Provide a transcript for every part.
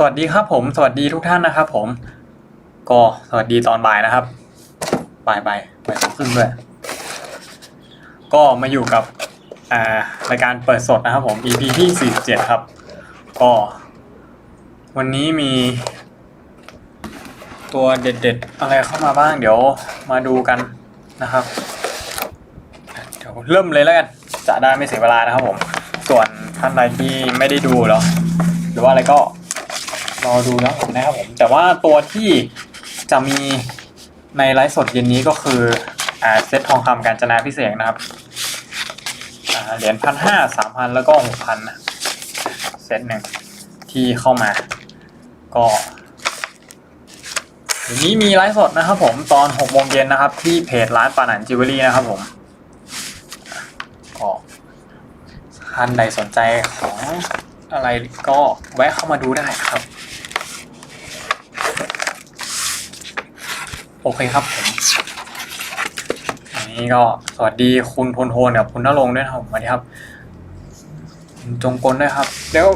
สวัสดีครับผม สวัสดีทุกท่านนะครับผม ก็สวัสดีตอนบ่ายนะครับ บ่ายบ่ายบ่ายสองครึ่งด้วย ก็มาอยู่กับอ่ารายการเปิดสดนะครับผม EP ที่47ครับ ก็ วันนี้มี ตัวเด็ดๆ อะไรเข้ามาบ้าง เดี๋ยวมาดูกันนะครับ เดี๋ยวเริ่มเลยแล้วกัน จะได้ไม่เสียเวลานะครับผม ส่วนท่านใดที่ไม่ได้ดูแล้วหรือว่าอะไรก็ รอดูแล้วกันนะครับผมแต่ว่าตัวที่จะมีในไลฟ์สดเย็นนี้ก็คืออ่าเซตทองคำการจนาพิเศษนะครับอ่าเหรียญพันห้าสามพันแล้วก็หกพันเซตหนึ่งที่เข้ามา ก็เดี๋ยวนี้มีไลฟ์สดนะครับผมตอนหกโมงเย็นนะครับ ที่เพจร้านปานันจิวเวลรี่นะครับผมก็ท่านใดสนใจของอะไรก็แวะเข้ามาดูได้ครับ โอเคครับผมอันนี้ก็สวัสดีคุณพลโทนกับคุณนรงด้วยครับสวัสดีครับจงกลด้วยครับเดี๋ยว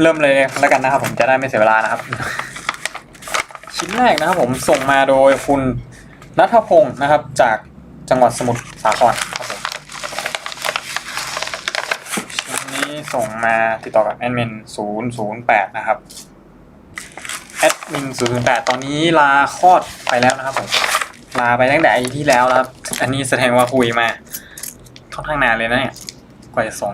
เริ่มเลยแล้วกันนะครับ ผมจะได้ไม่เสียเวลานะครับ ชิ้นแรกนะครับ ผมส่งมาโดยคุณนัทพงศ์นะครับ จากจังหวัดสมุทรสาครครับผมชิ้นนี้ส่งมาติดต่อกับแอดมิน008 นะครับ อดมิน008ตอนนี้ลาคลอดไปแล้วนะครับผมลาไปตั้งแต่อาทิตย์ที่แล้วนะครับ อันนี้แสดงว่าคุยมาค่อนข้างนานเลยนะเนี่ยกว่าจะส่ง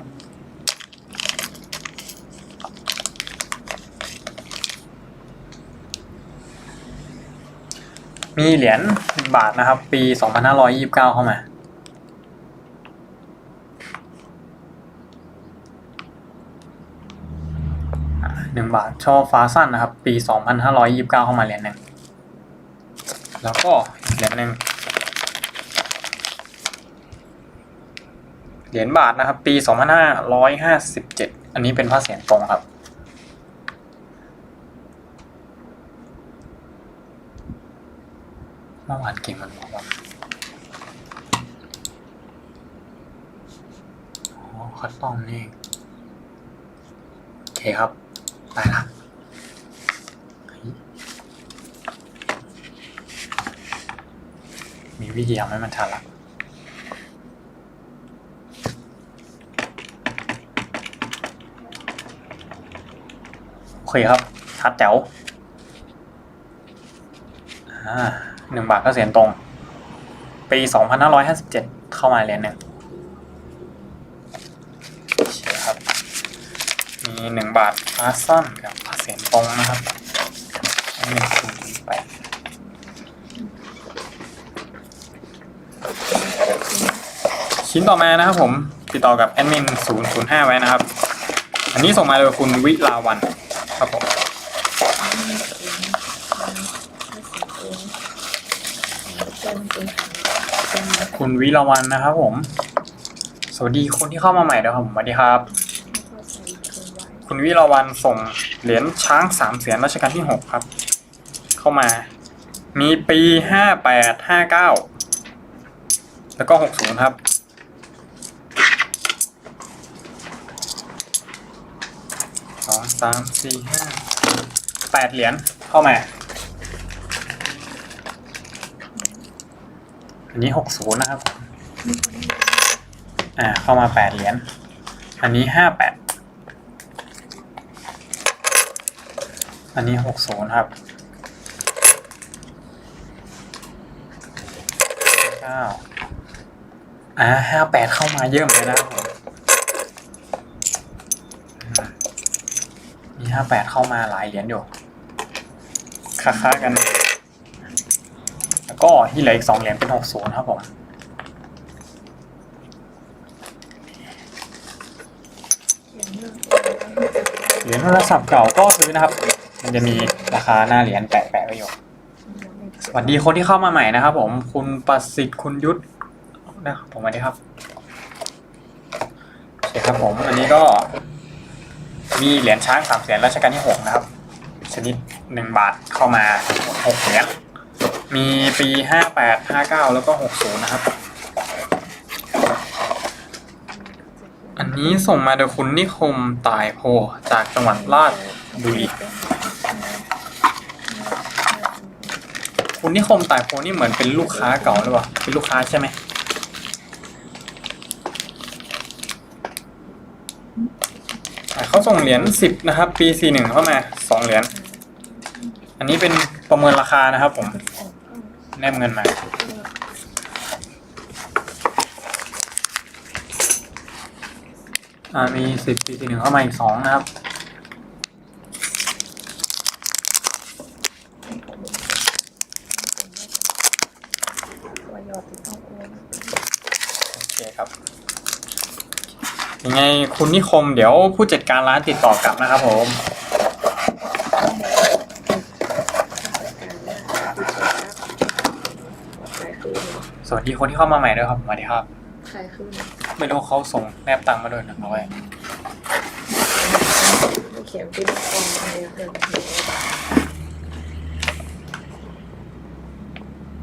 มีเหรียญบาทนะครับ ปี 2529 เข้ามา หนึ่งบาทช่อฟ้าสั้นนะครับ ปี 2529 เข้ามาเหรียญหนึ่งแล้วก็เหรียญหนึ่งเหรียญบาทนะครับ ปี 2557 อันนี้เป็นผ้าเสียงตรงครับเมื่อวานเก่งมันบอกว่าอ๋อคัสตอมนี่โอเคครับ ได้ละมีวิธีทำให้มันชัดละโอเคครับชัดแจ๋วอ่าหนึ่งบาทก็เสียนตรง ปีสองพันห้าร้อยห้าสิบเจ็ดเข้ามาเรียญหนึ่งโอเคครับ มีหนึ่ง บาทพาสั้นกับพาเสียนตรงนะครับอันนี้คูณไปชิ้นต่อมานะครับผมติดต่อกับแอดมิน005 ไว้นะครับ อันนี้ส่งมาโดยคุณวิลาวันครับผมคุณวิลาวันนะครับผม สวัสดีคนที่เข้ามาใหม่ด้วยครับผมสวัสดีครับ คุณวิลาวันส่งเหรียญช้างสามเสียนรัชกาลที่หกครับ เข้ามา มีปีห้าแปดห้าเก้าแล้วก็หกศูนย์ครับ สองสามสี่ห้าแปดเหรียญเข้ามา อันนี้หกศูนย์นะครับ อ่า เข้ามาแปดเหรียญ อันนี้ห้าแปด อันนี้หกศูนย์ครับเก้าอ่าห้าแปดเข้ามาเยอะเหมือนกันนะครับผมอืมมีห้าแปดเข้ามาหลายเหรียญอยู่ค้าๆกัน แล้วก็ที่เหลืออีกสองเหรียญเป็นหกศูนย์ครับผมเหรียญโทรศัพท์เก่าก็ซื้อนะครับ มันจะมีราคาหน้าเหรียญแปะแปะไว้อยู่ สวัสดีคนที่เข้ามาใหม่นะครับผม คุณประสิทธิ์คุณยุทธนะครับผมสวัสดีครับโอเคครับผมอันนี้ก็ มีเหรียญช้างสามเสียนรัชกาลที่หกนะครับ ชนิดหนึ่งบาทเข้ามาหกเหรียญมีปีห้าแปดห้าเก้าแล้วก็หกศูนย์นะครับ อันนี้ส่งมาโดยคุณนิคมตายโพจากจังหวัดราชบุรี คุณนิคมตายโพนี่เหมือนเป็นลูกค้าเก่าหรือเปล่า เป็นลูกค้าใช่ไหมเขาส่งเหรียญสิบนะครับ ปีสี่หนึ่งเข้ามาสองเหรียญ อันนี้เป็นประเมินราคานะครับผม แนบเงินมาอ่ามีสิบปีสี่หนึ่งเข้ามาอีกสองนะครับ ตัวยอดที่ต้องโอน โอเคครับ ยังไงคุณนิคมเดี๋ยวผู้จัดการร้านติดต่อกลับนะครับผมขายคืนสวัสดีคนที่เข้ามาใหม่ด้วยครับสวัสดีครับขายคืนไม่รู้เขาส่งแนบตังค์มาด้วยนะเอาไว้เขียนที่กองอะไรเดิน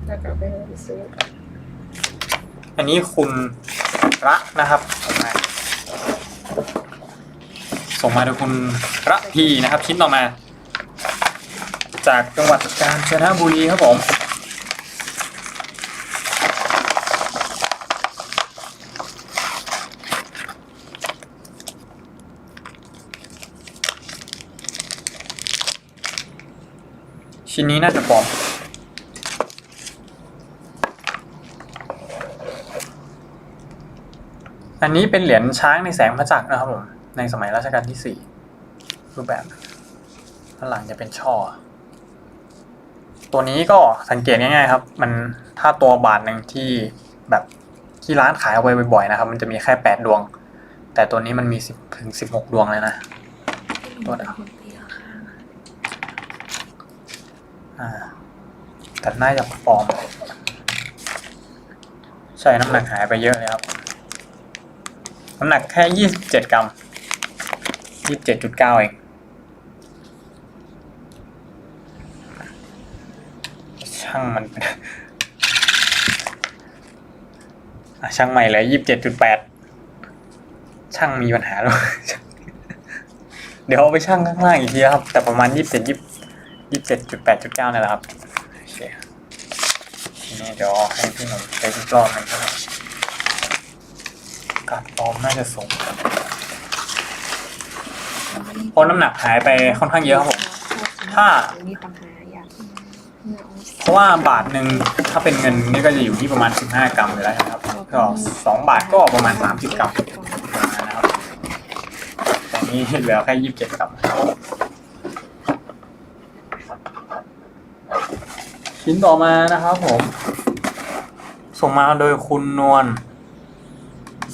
แล้วก็ไปซื้ออันนี้คุณระนะครับส่งมา ส่งมาโดยคุณระพีนะครับ ชิ้นต่อมา จากจังหวัดกาญจนบุรีครับผมชิ้นนี้น่าจะปลอมอันนี้เป็นเหรียญช้างในแสงพระจักรนะครับผม ในสมัยรัชกาลที่สี่รูปแบบด้านหลังจะเป็นช่อ ตัวนี้ก็สังเกตง่ายๆครับ มันถ้าตัวบาทหนึ่งที่แบบที่ร้านขายเอาไว้บ่อยๆนะครับ มันจะมีแค่แปดดวง แต่ตัวนี้มันมีสิบถึงสิบหกดวงเลยนะ ตัวดคนตีราคาอ่าแต่น่าจะปลอม ใช่น้ำหนักหายไปเยอะเลยครับน้ำหนักแค่ยี่สิบเจ็ดกรัม ยี่สิบเจ็ดจุดเก้าเองช่างมันช่างใหม่เลยยี่สิบเจ็ดจุดแปดช่างมีปัญหาแล้วเดี๋ยวเอาไปช่างข้างล่างอีกทีครับ แต่ประมาณยี่สิบเจ็ดยี่ยี่สิบเจ็ดจุดแปดจุดเก้านี่แหละครับโอเคทีนี้เดี๋ยวให้พี่หนุ่มไปอีกรอบหนึงครับการปลอมน่าจะสูง เพราะน้ำหนักหายไปค่อนข้างเยอะครับผม ถ้า เพราะว่าบาทหนึ่งถ้าเป็นเงินนี่ก็จะอยู่ที่ประมาณ 15 กรัมเลยแล้วนะครับ ก็สองบาทก็ประมาณ 30 กรัมนะครับแต่นี่เหลือแค่ 27 กรัมชิ้นต่อมานะครับผม ส่งมาโดยคุณนวล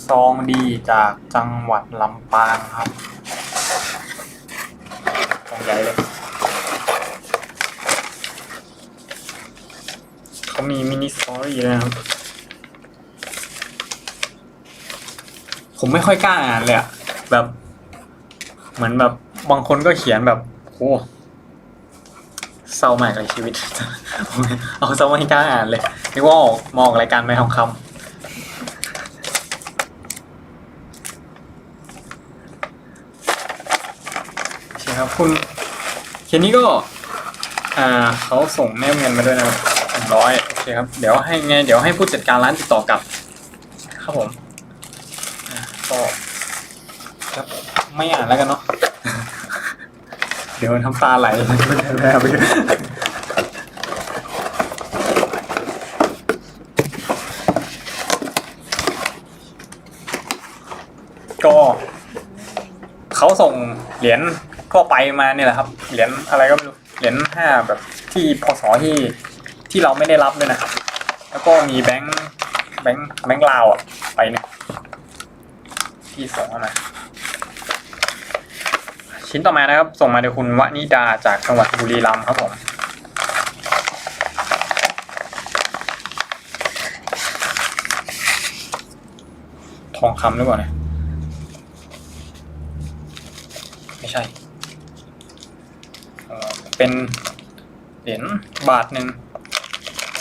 ซองดีจากจังหวัดลำปางครับ ใหญ่เลยเขามีมินิสตอรี่นะครับ ผมไม่ค่อยกล้าอ่านเลยอะแบบ เหมือนแบบบางคนก็เขียนแบบโอ้เศร้ามากเลยชีวิต เอาเศร้าไม่กล้าอ่านเลยนึกว่าออกมออกรายการไม่ทองคำโอเคครับคุณ เคนี้ก็อ่าเขาส่งแนบเงินมาด้วยนะครับหนึ่งร้อยโอเคครับ เดี๋ยวให้ไง เดี๋ยวให้ผู้จัดการร้านติดต่อกลับ ครับผมอ่าก็ครับไม่อ่านแล้วกันเนาะ เดี๋ยวทำตาไหลไม่ได้แล้วไปก็เขาส่งเหรียญ ทั่วไปมาเนี่ยแหละครับ เหรียญอะไรก็ไม่รู้ เหรียญห้าแบบที่พศที่ที่เราไม่ได้รับด้วยนะแล้วก็มีแบงค์แบงค์แบงค์ลาวอะไปหนึ่งที่ส่งมาชิ้นต่อมานะครับ ส่งมาโดยคุณวนิดาจากจังหวัดบุรีรัมย์ครับผมทองคำหรือเปล่าเนี่ยไม่ใช่ เป็นเหรียญบาทหนึ่ง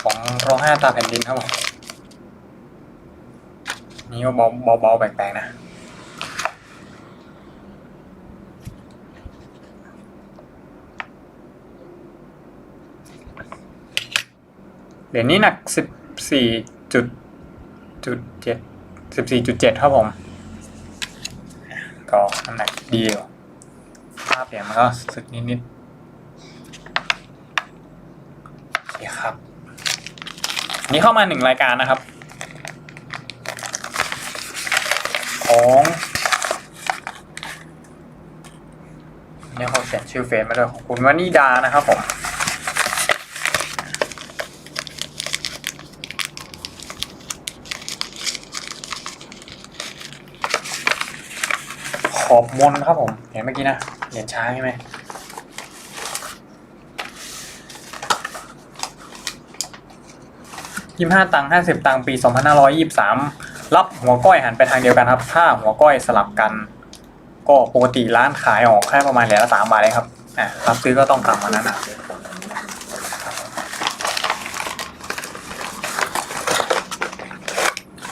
ของรอห้าตาแผ่นดินครับผมนี่ก็เบาเบาแปลกๆนะเหรียญนี้หนักสิบสี่จุดจุดเจ็ดสิบสี่จุดเจ็ดครับผม ก็น้ำหนักดีอยู่ภาพเปลี่ยนมันก็สึกนิดๆ นนี้เข้ามาหนึ่งรายการนะครับ ของเนี่ยเขาเขียนชื่อเฟซมาด้วยของคุณวานิดานะครับผมขอบมนครับผม เห็นเมื่อกี้นะ เหรียญช้างใช่ไหม ยี่ห้าตังห้าสิบตังปีสองพันห้าร้อยยี่สิบสามรับหัวก้อยหันไปทางเดียวกันครับ ถ้าหัวก้อยสลับกัน ก็ปกติร้านขายออกแค่ประมาณเหรียญละสามบาทเลยครับอะรับซื้อก็ต้องต่ำกว่านั้นนะ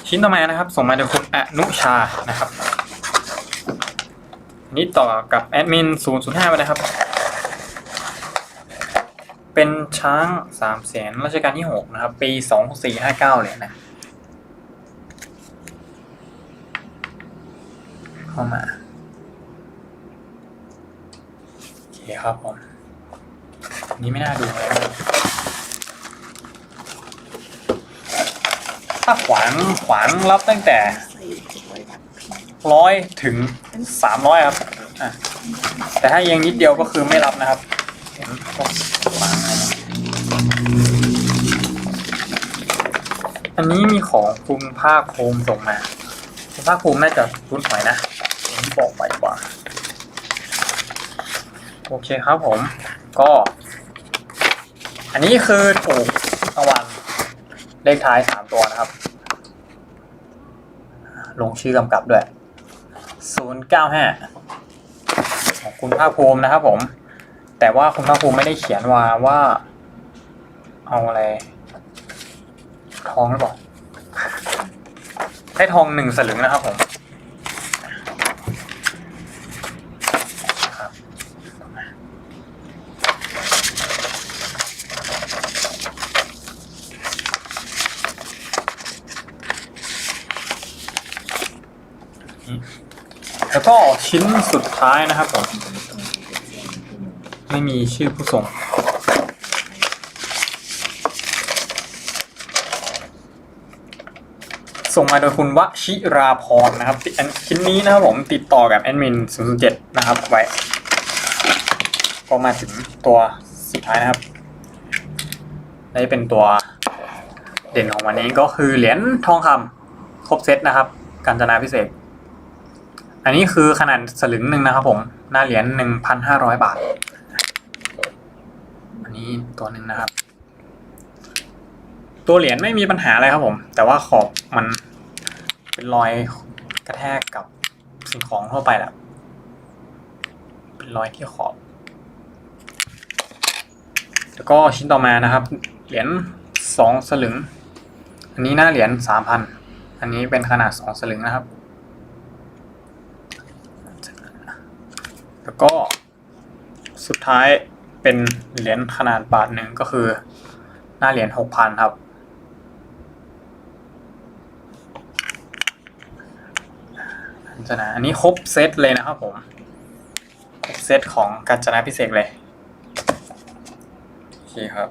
ชิ้นต่อมานะครับ ส่งมาโดยคุณอนุชานะครับ นี่ต่อกับแอดมิน005ไปนะครับ เป็นช้างสามแสนรัชกาลที่6นะครับ ปี2459เก้าเลยนะ เข้ามาโอเคครับผมนี่ไม่น่าดูเลยถ้าขวางขวางรับตั้งแต่ร้อยถึงสามร้อยครับแต่ถ้าเอียงนิดเดียวก็คือไม่รับนะครับเห็น อันนี้มีของคุณภาคภูมิส่งมา คุณภาคภูมิน่าจะรุ่นหอยนะผมบอกไปกว่า โอเคครับผม ก็ อันนี้คือถูกรางวัลเลขท้ายสามตัวนะครับ ลงชื่อกำกับด้วยศูนย์เก้าห้าของคุณภาคภูมินะครับผม แต่ว่าคุณภาคภูมิไม่ได้เขียนว่าว่า เอาอะไร ทองหรือเปล่าให้ทองหนึ่งสลึงนะครับผมแล้วก็ชิ้นสุดท้ายนะครับผม ไม่มีชื่อผู้ส่ง ส่งมาโดยคุณวชิราพรนะครับอันชิ้นนี้นะครับผมติดต่อกับแอดมิน007 นะครับไว้ก็มาถึงตัวสุดท้ายนะครับนี่เป็นตัวเด่นของวันนี้ก็คือเหรียญทองคำครบเซตนะครับ การจนาพิเศษ อันนี้คือขนาดสลึงหนึ่งนะครับผม หน้าเหรียญหนึ่งพันห้าร้อยบาท อันนี้ตัวหนึ่งนะครับ ตัวเหรียญไม่มีปัญหาอะไรครับผม แต่ว่าขอบมัน เป็นรอยกระแทกกับสิ่งของทั่วไปแหละเป็นรอยที่ขอบ แล้วก็ชิ้นต่อมานะครับ เหรียญสองสลึง อันนี้หน้าเหรียญสามพันอันนี้เป็นขนาดสองสลึงนะครับ แล้วก็สุดท้ายเป็นเหรียญขนาดบาทหนึ่งก็คือ หน้าเหรียญหกพันครับ อันจนาอันนี้ครบเซตเลยนะครับผมครบเซตของกาญจนาพิเศษเลยโอเคครับ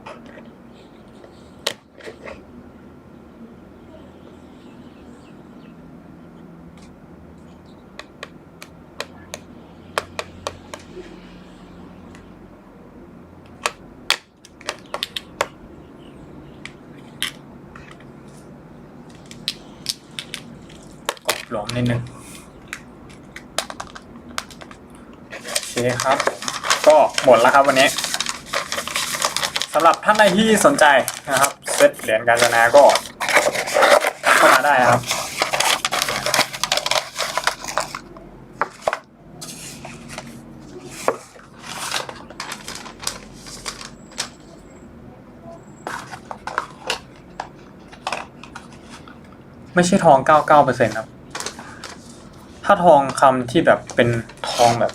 กดหลวมนิดนึงโอเคครับ ก็ห มดแล้วครับวันนี้สำหรับท่านใดที่สนใจนะครับเซตเหรียญการจนาก็เข้ามาได้ครับ ไม่ใช่ทอง 99%ครับ ถ้าทองคำที่แบบเป็นทองแบบ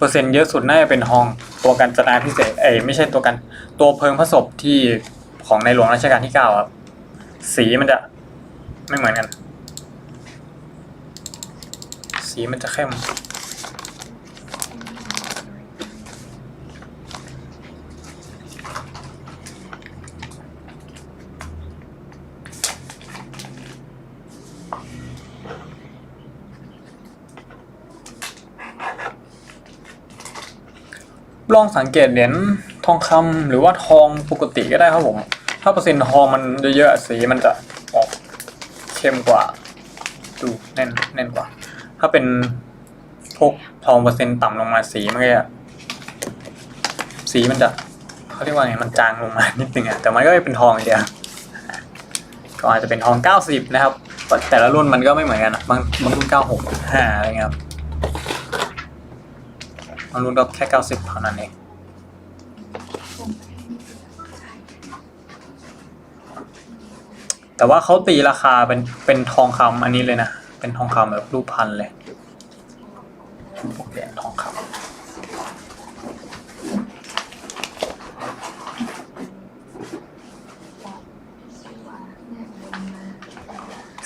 เปอร์เซ็นต์เยอะสุดน่าจะเป็นทองตัวกันจนาพิเศษเอ้ยไม่ใช่ตัวกัน ตัวเพิงพระศพที่ของในหลวงรัชกาลที่เก้าครับ สีมันจะไม่เหมือนกัน สีมันจะเข้ม ลองสังเกตเหรียญทองคำหรือว่าทองปกติก็ได้ครับผม ถ้าเปอร์เซ็นต์ทองมันเยอะๆสีมันจะออกเข้มกว่าดูแน่นแน่นกว่า ถ้าเป็นพวกทองเปอร์เซ็นต์ต่ำลงมาสีมันก็จะสีมันจะเขาเรียกว่าไงมันจางลงมานิดนึงอะแต่มันก็ไม่เป็นทองอย่างเดียวก็อาจจะเป็นทอง 90 นะครับ แต่ละรุ่นมันก็ไม่เหมือนกันอะบางบางรุ่น96 5อะไรเงี้ยครับ บางรุ่นก็แค่เก้าสิบเท่านั้นเองแต่ว่าเขาตีราคาเป็นเป็นทองคำอันนี้เลยนะ เป็นทองคำแบบรูปพันเลยพวกเหรียญทองคำ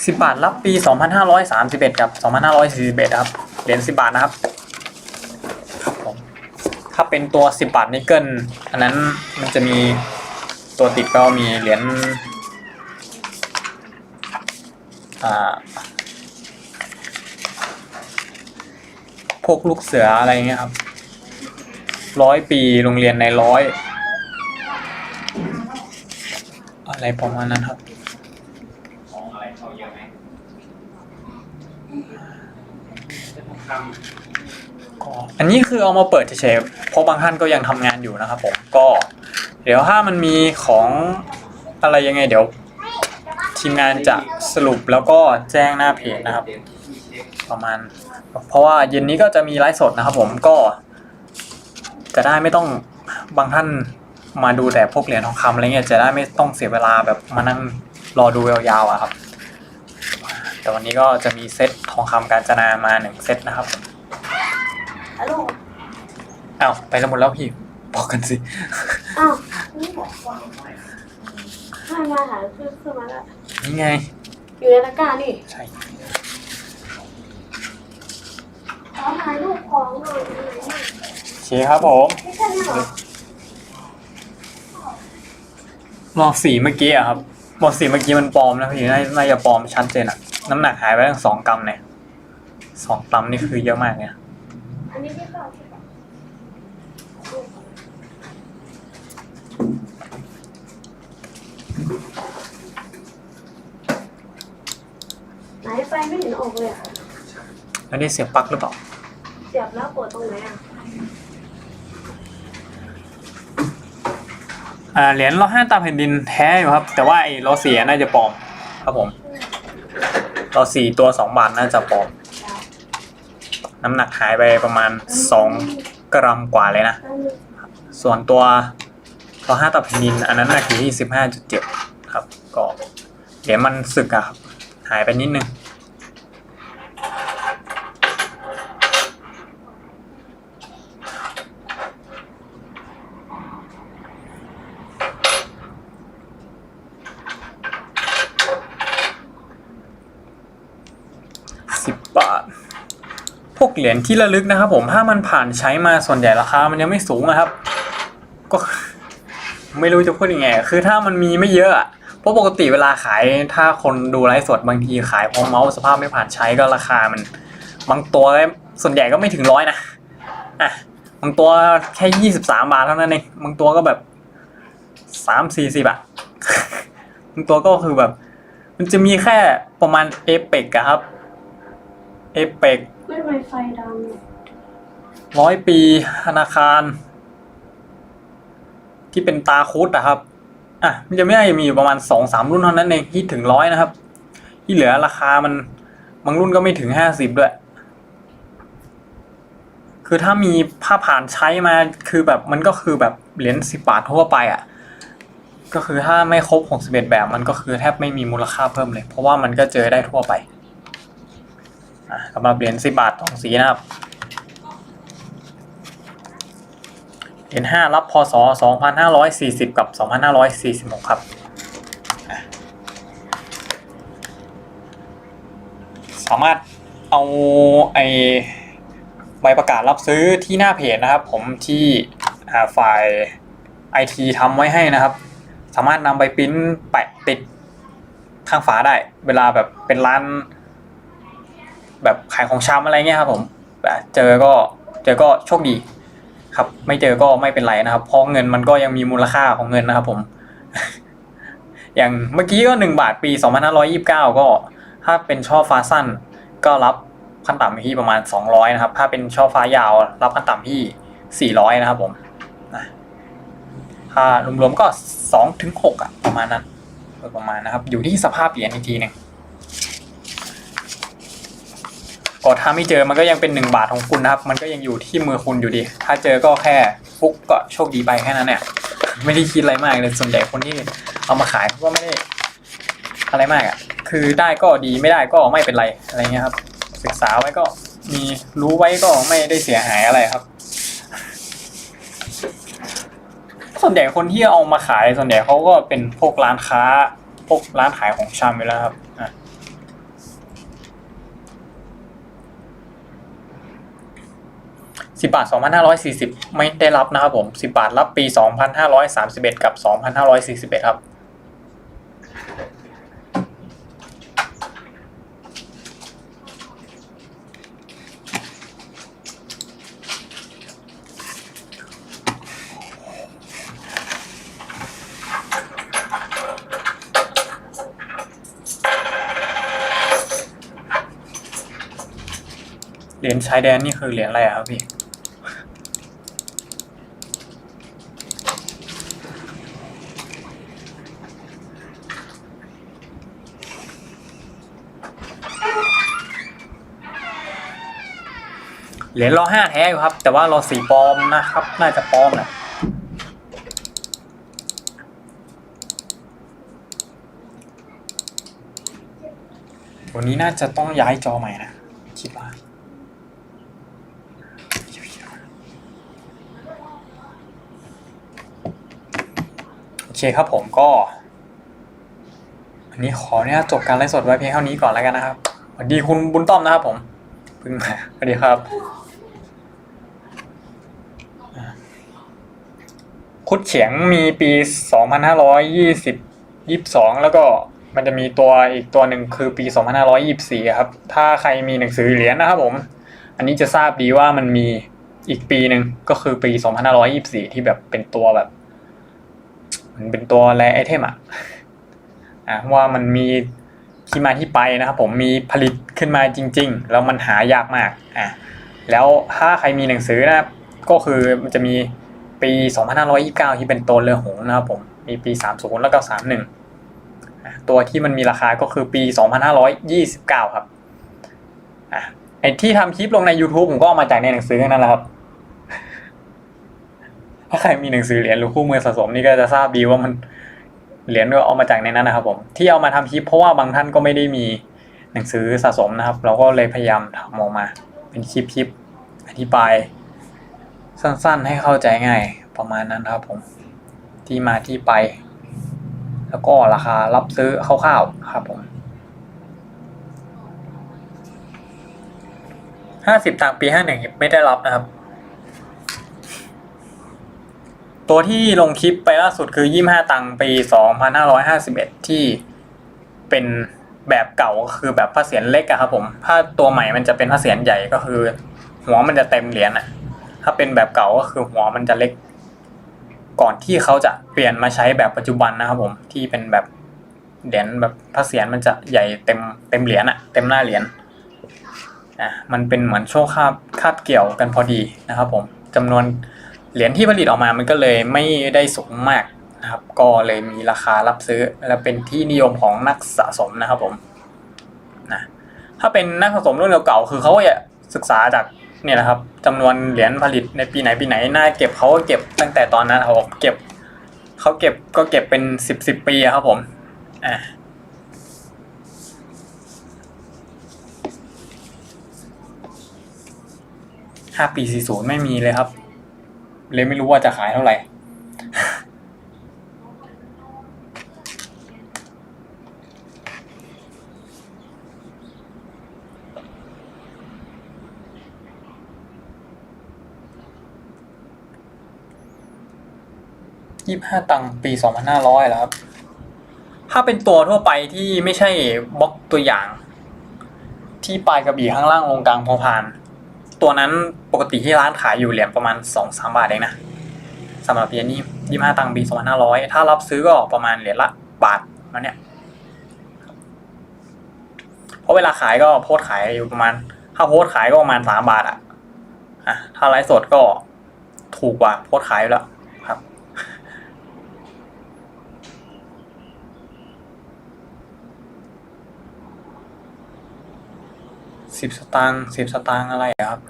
สิบบาทรับปีสองพันห้าร้อยสามสิบเอ็ดกับสองพันห้าร้อยสี่สิบเอ็ดครับ เหรียญสิบบาทนะครับ ถ้าเป็นตัวสิบบาทนิกเกิลอันนั้นมันจะมีตัวติดก็มีเหรียญอ่าพวกลูกเสืออะไรเงี้ยครับร้อยปีโรงเรียนในร้อย อะไรประมาณนั้นครับของอะไรเขาเยอะไหมจะทองคำก็อันนี้คือเอามาเปิดเฉยๆ เพราะบางท่านก็ยังทำงานอยู่นะครับผมก็เดี๋ยวถ้ามันมีของอะไรยังไงเดี๋ยวทีมงานจะสรุปแล้วก็แจ้งหน้าเพจนะครับ ประมาณ เพราะว่าเย็นนี้ก็จะมีไลฟ์สดนะครับผมก็ จะได้ไม่ต้องบางท่านมาดูแต่พวกเหรียญทองคำอะไรเงี้ยจะได้ไม่ต้องเสียเวลาแบบมานั่งรอดูยาวๆอะครับ แต่วันนี้ก็จะมีเซตทองคำการจนามาหนึ่งเซตนะครับฮัลโหล อ้าวไปกันหมดแล้วพี่ บอกกันสิ อ้าวนี่บอกว่าให้มาหาเพื่อนขึ้นมาแล้วนี่ไง อยู่ในตะกร้านี่ใช่ ขอถ่ายรูปของหน่อยไหนๆโอเคครับผม ไม่ใช่เหรอลองสีเมื่อกี้อะครับบอกสีเมื่อกี้มันปลอมนะพี่น่าน่าจะปลอมชัดเจนอะน้ำหนักหายไปตั้งสองกรัมเนี่ยสองกรัมนี่คือเยอะมากเนี่ย อันนี้ที่เปล่าที่เปล่าไหนไฟไม่เห็น ออกเลยอะแล้วนี่เสียบปลั๊กหรือเปล่า เสียบแล้วปวดตรงไหนอะอ่าเหรียญล้อห้าตามแผ่นดินแท้อยู่ครับ แต่ว่าไอ้ล้อสี่น่าจะปลอม ครับผมล้อสี่ตัวสองบาทน่าจะปลอม น้ำหนักหายไปประมาณสองกรัมกว่าเลยนะ ส่วนตัวล้อห้าตามแผ่นดิน อันนั้นน่ะอยู่ที่สิบห้าจุดเจ็ดครับ ก็เหรียญมันสึกอะครับหายไปนิดนึง สิบบาท พวก เหรียญที่ระลึกนะครับผมถ้ามันผ่านใช้มาส่วนใหญ่ราคามันยังไม่สูงนะครับ ก็ไม่รู้จะพูดยังไง คือถ้ามันมีไม่เยอะเพราะปกติเวลาขายถ้าคนดูไลฟ์สดบางทีขายพร้อมเมาส์สภาพไม่ผ่านใช้ก็ราคามัน บางตัวส่วนใหญ่ก็ไม่ถึงร้อยนะอะบางตัวแค่ยี่สิบสามบาทเท่านั้นเองบางตัวก็แบบสามสี่สิบอะบางตัวก็คือแบบ มันจะมีแค่ประมาณเอเปกอะครับเอเปก ไม่ทำไมไฟดังร้อยปีธนาคาร ที่เป็นตาคุดอะครับ อะ มันจะไม่ได้มีอยู่ประมาณสองสามรุ่นเท่านั้นเองที่ถึงร้อยนะครับ ที่เหลือราคามันบางรุ่นก็ไม่ถึงห้าสิบด้วย คือถ้ามีผ้าผ่านใช้มาคือแบบมันก็คือแบบเหรียญสิบบาททั่วไปอะ ก็คือถ้าไม่ครบหกสิบเอ็ดแบบมันก็คือแทบไม่มีมูลค่าเพิ่มเลย เพราะว่ามันก็เจอได้ทั่วไป สำหรับเหรียญสิบบาทสองสีนะครับ เหรียญห้ารับพศ2540กับ2546ครับอะสามารถเอาไอใบประกาศรับซื้อที่หน้าเพจนะครับ ผมที่อ่าฝ่าย IT ทำไว้ให้นะครับ สามารถนำไปปริ้นแปะติดข้างฝาได้ เวลาแบบเป็นร้าน แบบขายของชำอะไรเงี้ยครับผมแบบเจอก็เจอก็โชคดีครับ ไม่เจอก็ไม่เป็นไรนะครับเพราะเงินมันก็ยังมีมูลค่าของเงินนะครับผม อย่างเมื่อกี้ก็หนึ่งบาทปี2529ก็ถ้าเป็นช่อฟ้าสั้น ก็รับขั้นต่ำที่ประมาณ200นะครับ ถ้าเป็นช่อฟ้ายาวรับขั้นต่ำที่400นะครับผมนะถ้ารวมๆก็2ถึง6อะประมาณนั้นประมาณนะครับ อยู่ที่สภาพเหรียญอีกทีหนึ่ง ก็ถ้าไม่เจอมันก็ยังเป็นหนึ่งบาทของคุณนะครับ มันก็ยังอยู่ที่มือคุณอยู่ดี ถ้าเจอก็แค่ฟุกก็โชคดีไปแค่นั้นเนี่ยไม่ได้คิดอะไรมากเลยส่วนใหญ่คนที่เอามาขายเขาก็ไม่ได้อะไรมากอะคือได้ก็ดีไม่ได้ก็ไม่เป็นไรอะไรเงี้ยครับ ศึกษาไว้ก็มีรู้ไว้ก็ไม่ได้เสียหายอะไรครับ ส่วนใหญ่คนที่เอามาขายส่วนใหญ่เขาก็เป็นพวกร้านค้าพวกร้านขายของชำไปแล้วครับอะ สิบาทสองพันห้าร้อยสี่สิบไม่ได้รับนะครับผมสิบาทรับปีสองพันห้าร้อยสามสิบเอ็ดกับสองพันห้าร้อยสี่สิบเอ็ดครับ เหรียญชายแดนนี่คือเหรียญอะไรครับพี่ เหรียญรอห้าแท้อยู่ครับ แต่ว่ารอสีปลอมนะครับ น่าจะปลอมแหละวันนี้น่าจะต้องย้ายจอใหม่นะ คิดว่าโอเคครับผมก็ อันนี้ขอเนี่ยจบการไลฟ์สดไว้เพียงเท่านี้ก่อนแล้วกันนะครับสวัสดีคุณบุญต้อมนะครับผม เพิ่งมาสวัสดีครับอ่า คุดเฉียงมีปี 2520 22 แล้วก็มันจะมีตัวอีกตัวหนึ่งคือปี 2524 ครับ ถ้าใครมีหนังสือเหรียญนะครับผม อันนี้จะทราบดีว่ามันมีอีกปีหนึ่งก็คือปี 2524 ที่แบบเป็นตัวแบบ มันเป็นตัวแรไอเทมอะอะว่ามันมีที่มาที่ไปนะครับผมมีผลิตขึ้นมาจริง ๆ แล้วมันหายากมากอะแล้วถ้าใครมีหนังสือนะครับก็คือมันจะมี ปี 2529 ที่เป็นตัวเรือหงนะครับผมมีปี 30 แล้วก็ 31 ตัวที่มันมีราคาก็คือปี 2529 ครับอะไอที่ทำคลิปลงใน YouTube ผมก็เอามาจากในหนังสือนั่นแหละครับ ถ้าใครมีหนังสือเหรียญหรือคู่มือสะสมนี่ก็จะทราบดีว่ามันเหรียญก็เอามาจากในนั้นนะครับผมที่เอามาทำคลิปเพราะว่าบางท่านก็ไม่ได้มีหนังสือสะสมนะครับ เราก็เลยพยายามทำออกมา เป็นคลิปคลิปอธิบาย สั้นๆ ให้เข้าใจง่ายประมาณนั้นครับผมที่มาที่ไป แล้วก็ราคารับซื้อคร่าวๆครับผมห้าสิบตังปีห้าหนึ่งไม่ได้รับนะครับ ตัวที่ลงคลิปไปล่าสุดคือ25ตังค์ปี2551ที่เป็นแบบเก่าก็คือแบบพระเศียรเล็กอะครับผม ถ้าตัวใหม่มันจะเป็นพระเศียรใหญ่ก็คือ หัวมันจะเต็มเหรียญอะ ถ้าเป็นแบบเก่าก็คือหัวมันจะเล็ก ก่อนที่เขาจะเปลี่ยนมาใช้แบบปัจจุบันนะครับผมที่เป็นแบบเหรียญแบบพระเศียรมันจะใหญ่เต็มเต็มเหรียญอะเต็มหน้าเหรียญอะมันเป็นเหมือนโชคคาบคาบเกี่ยวกันพอดีนะครับ ผมจำนวนเหรียญที่ผลิตออกมามันก็เลยไม่ได้สูงมากนะครับ ก็เลยมีราคารับซื้อและเป็นที่นิยมของนักสะสมนะครับผมนะถ้าเป็นนักสะสมรุ่นเก่าๆคือเขาจะศึกษาจาก เนี่ยนะครับจำนวนเหรียญผลิตในปีไหนปีไหนน่าเก็บเขาก็เก็บตั้งแต่ตอนนั้นครับผมเก็บเขาเก็บก็เก็บเป็นสิบสิบปีอะครับผมอ่าห้าปีสี่ศูนย์ไม่มีเลยครับ เลยไม่รู้ว่าจะขายเท่าไหร่ ยี่ห้าตังปีสองพันห้าร้อยแล้วครับ ถ้าเป็นตัวทั่วไปที่ไม่ใช่บล็อกตัวอย่าง ที่ปลายกระบี่ข้างล่างลงกลางพอพาน ตัวนั้นปกติที่ร้านขายอยู่เหรียญประมาณสองสามบาทเองนะสำหรับเหรียญนี้ยี่ห้าตังปีสองพันห้าร้อยถ้ารับซื้อก็ประมาณเหรียญละบาทมาเนี่ยเพราะเวลาขายก็โพสขายอยู่ประมาณ ถ้าโพสขายก็ประมาณสามบาทอะอะถ้าไลฟ์สดก็ถูกกว่าโพสขายอยู่แล้วครับ สิบสตางค์สิบสตางค์อะไรครับ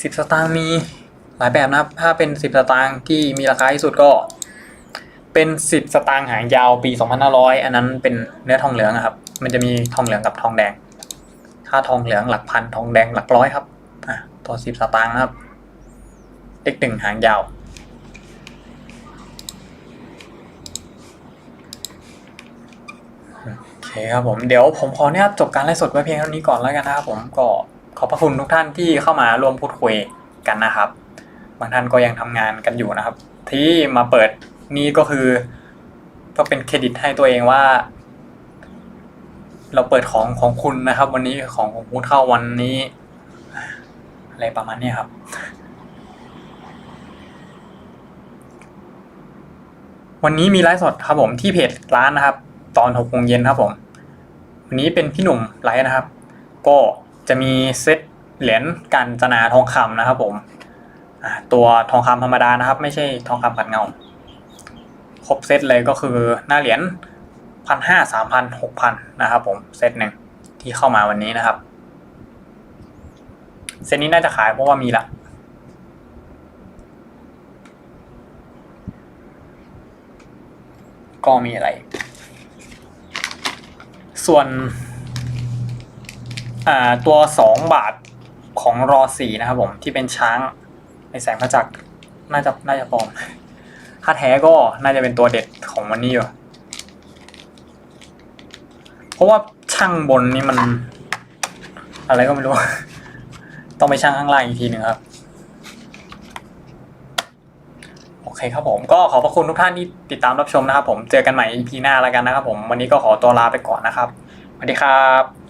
สิบสตางค์มีหลายแบบนะครับถ้าเป็นสิบสตางค์ที่มีราคาที่สุดก็เป็นสิบสตางค์หางยาวปีสองพันห้าร้อยอันนั้นเป็นเนื้อทองเหลืองอะครับ มันจะมีทองเหลืองกับทองแดง ถ้าทองเหลืองหลักพันทองแดงหลักร้อยครับ อะ ตัวสิบสตางค์นะครับ เลขหนึ่งหางยาว โอเคครับผมเดี๋ยวผมขออนุญาตจบการไลฟ์สดไว้เพียงเท่านี้ก่อนแล้วกันนะครับผมก็ขอบพระคุณทุกท่านที่เข้ามาร่วมพูดคุยกันนะครับ บางท่านก็ยังทำงานกันอยู่นะครับ ที่มาเปิดนี่ก็คือก็เป็นเครดิตให้ตัวเองว่า เราเปิดของของคุณนะครับ วันนี้ของของคุณเข้าวันนี้ อะไรประมาณนี้ครับวันนี้มีไลฟ์สดครับผมที่เพจร้านนะครับ ตอนหกโมงเย็นครับผม วันนี้เป็นพี่หนุ่มไลฟ์นะครับ ก็จะมีเซตเหรียญกันจนาทองคำนะครับผมตัวทองคำธรรมดานะครับ ไม่ใช่ทองคำขัดเงา ครบเซตเลยก็คือหน้าเหรียญพันห้าสามพันหกพันนะครับผมเซตหนึ่งที่เข้ามาวันนี้นะครับ เซตนี้น่าจะขายเพราะว่ามีละก็มีอะไร ส่วนตัวสองบาทของรอสีนะครับผมที่เป็นช้างในแสงพระจักรน่าจะน่าจะปลอม ถ้าแท้ก็น่าจะเป็นตัวเด็ดของวันนี้อยู่เพราะว่าช่างบนนี่มัน อะไรก็ไม่รู้ ต้องไปช่างข้างล่างอีกทีหนึ่งครับ โอ เคครับผมก็ขอบพระคุณทุกท่านที่ติดตามรับชมนะครับผมเจอกันใหม่ EP หน้าแล้วกันนะครับผมวันนี้ก็ขอตัวลาไปก่อนนะครับสวัสดีครับ